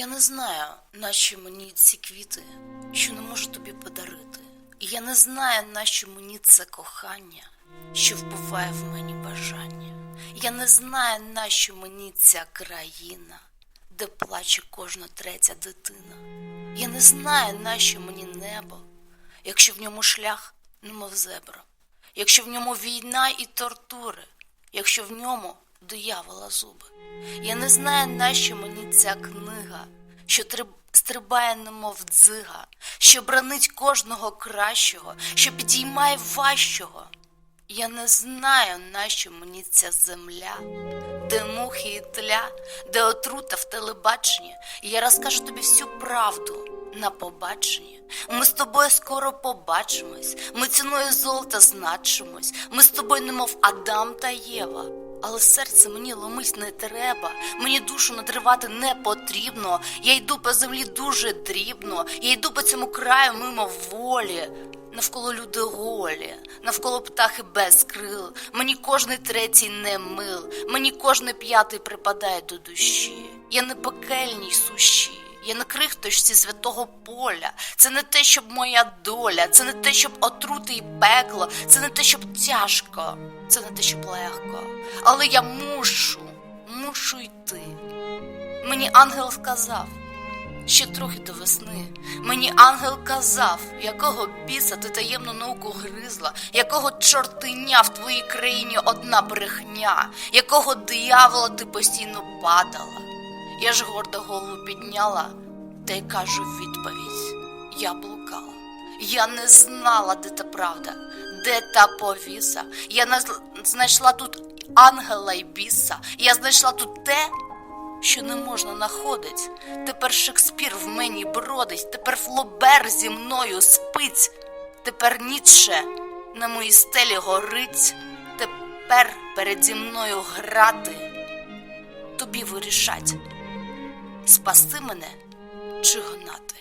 Я не знаю, нащо мені ці квіти, що не можу тобі подарити. Я не знаю, нащо мені це кохання, що вбиває в мені бажання. Я не знаю, нащо мені ця країна, де плаче кожна третя дитина. Я не знаю, нащо мені небо, якщо в ньому шлях, немов зебра, якщо в ньому війна і тортури, якщо в ньому диявола зуби. Я не знаю, нащо мені ця книга, що стрибає, немов дзига, що бранить кожного кращого, що підіймає важчого. Я не знаю, нащо мені ця земля, де мухи і тля, де отрута в телебаченні, я розкажу тобі всю правду на побаченні. Ми з тобою скоро побачимось, ми ціною золота значимось, ми з тобою, немов Адам та Єва. Але серце мені ломить не треба, мені душу надривати не потрібно. Я йду по землі дуже дрібно, я йду по цьому краю мимо волі. Навколо люди голі, навколо птахи без крил. Мені кожний третій не мил, мені кожний п'ятий припадає до душі. Я не пекельній суші. Я не крихточці святого поля. Це не те, щоб моя доля, це не те, щоб отрути і пекло, це не те, щоб тяжко, це не те, щоб легко. Але я мушу, мушу йти. Мені ангел сказав, ще трохи до весни. Мені ангел казав, якого біса ти таємну науку гризла, якого чортиня в твоїй країні одна брехня, якого диявола ти постійно падала. Я ж гордо голову підняла, та й кажу відповідь: я блукала. Я не знала, де та правда, де та повіса. Я знайшла тут ангела й біса. Я знайшла тут те, що не можна находить. Тепер Шекспір в мені бродить, тепер Флобер зі мною спить, тепер Ніцше на моїй стелі горить, тепер переді мною грати. Тобі вирішать, спасти мене чи гнати.